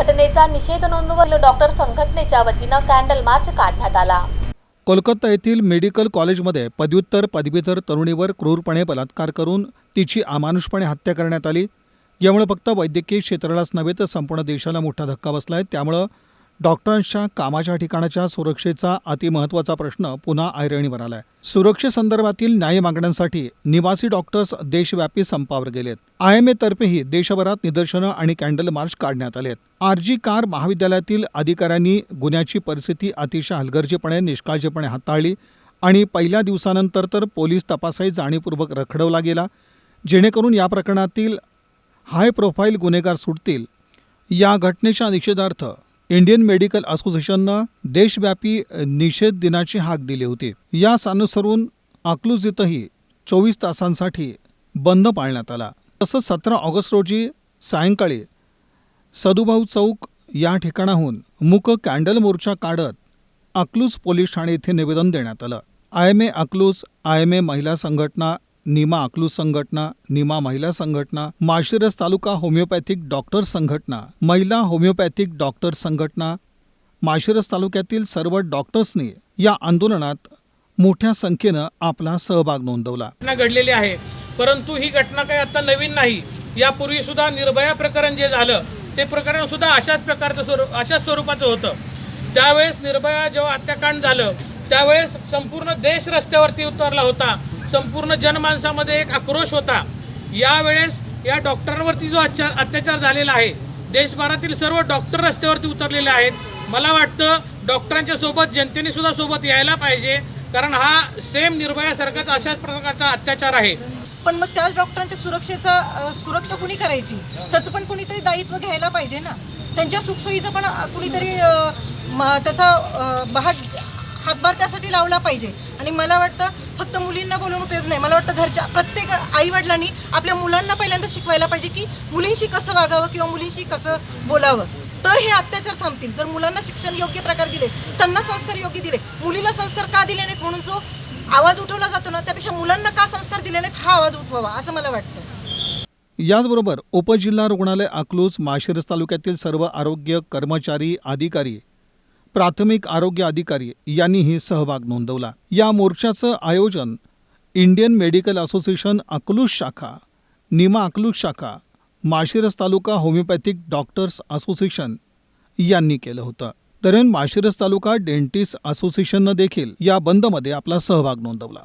घटनेचा निषेध नोंदवून डॉक्टर संघटनेच्या वतीनं कॅन्डल मार्च काढण्यात आला. कोलकाता येथील मेडिकल कॉलेजमध्ये पदव्युत्तर पदवीधर तरुणीवर क्रूरपणे बलात्कार करून तिची अमानुषपणे हत्या करण्यात आली. यामुळे फक्त वैद्यकीय क्षेत्रालाच नव्हे तर संपूर्ण देशाला मोठा धक्का बसला आहे त्यामुळं डॉक्टरांच्या कामाच्या ठिकाणाच्या सुरक्षेचा अतिमहत्वाचा प्रश्न पुन्हा ऐरणीवर आलाय. सुरक्षेसंदर्भातील न्याय मागण्यांसाठी निवासी डॉक्टर्स देशव्यापी संपावर गेलेत. आय एम एतर्फेही देशभरात निदर्शनं आणि कॅन्डल मार्च काढण्यात आलेत. आरजी कार महाविद्यालयातील अधिकाऱ्यांनी गुन्ह्याची परिस्थिती अतिशय हलगर्जीपणे निष्काळजीपणे हाताळली आणि पहिल्या दिवसानंतर तर पोलीस तपासही जाणीवपूर्वक रखडवला गेला. जेणेकरून या प्रकरणातील हाय प्रोफाईल गुन्हेगार सुटतील. या घटनेच्या निषेधार्थ इंडियन मेडिकल असोसिएशननं देशव्यापी निषेध दिनाची हाक दिली होती. यास अनुसरून अकलूज इथंही चोवीस तासांसाठी बंद पाळण्यात आला. तसंच सतरा ऑगस्ट रोजी सायंकाळी सदुभाऊ चौक या ठिकाणाहून मूक कॅन्डल मोर्चा काढत अकलूज पोलीस ठाणे येथे निवेदन देण्यात आलं. I M A Akluj I M A महिला संघटना निमा अकलूज संघटना निमा महिला संघटना माळशिरस तालुका होमिओपॅथिक डॉक्टर संघटना महिला होमिओपॅथिक डॉक्टर संघटना माळशिरस तालुक्यातील सर्व डॉक्टर्सनी या आंदोलनात मोठ्या संख्येनं आपला सहभाग नोंदवला. घटना घडलेली आहे. परंतु ही घटना काही आता नवीन नाही. यापूर्वी सुद्धा निर्भया प्रकरण जे झालं ते प्रकरण सुद्धा अशाच प्रकारचं स्वरूप अशाच स्वरूपाचं होतं. त्यावेळेस निर्भया जेव्हा हत्याकांड झालं त्यावेळेस संपूर्ण देश रस्त्यावरती उतरला होता. संपूर्ण जनमानसामध्ये एक आक्रोश होता. यावेळेस या डॉक्टरांवरती जो अत्याचार अत्याचार झालेला आहे देशभरातील सर्व डॉक्टर रस्त्यावरती उतरलेले आहेत. मला वाटतं डॉक्टरांच्या सोबत जनतेने सुद्धा सोबत यायला पाहिजे कारण हा सेम निर्भयासारखाच अशाच प्रकारचा अत्याचार आहे. पण मग त्याच डॉक्टरांच्या सुरक्षेचा सुरक्षा कुणी करायची? त्याचं पण कुणीतरी दायित्व घ्यायला पाहिजे ना. त्यांच्या सुखसोयीचा पण कुणीतरी म- त्याचा भाग हातभार त्यासाठी लावला पाहिजे. आणि मला वाटतं फक्त मुलींना बोलून उपयोग नाही. मला वाटतं घरच्या प्रत्येक आई वडिलांनी आपल्या मुलांना पहिल्यांदा शिकवायला पाहिजे की मुलींशी कसं वागावं किंवा मुलींशी कसं बोलावं. तर हे अत्याचार थांबतील. जर मुलांना शिक्षण योग्य प्रकारे दिले त्यांना संस्कार योग्य दिले मुलीला संस्कार का दिले नाहीत म्हणून जो आवाज उठवला जातो ना त्यापेक्षा मुलांना का संस्कार दिले नाहीत हा आवाज उठवावा असं मला वाटतं. याचबरोबर उपजिल्हा रुग्णालय अकलूज माशिरस तालुक्यातील सर्व आरोग्य कर्मचारी अधिकारी प्राथमिक आरोग्य अधिकारी यांनीही सहभाग नोंदवला. या मोर्चाचं आयोजन इंडियन मेडिकल असोसिएशन अकलूज शाखा निमा अकलूज शाखा माशिरस तालुका होमिओपॅथिक डॉक्टर्स असोसिएशन यांनी केलं होतं. दरम्यान माशिरस तालुका डेंटिस्ट असोसिएशननं देखील या बंदमध्ये आपला सहभाग नोंदवला.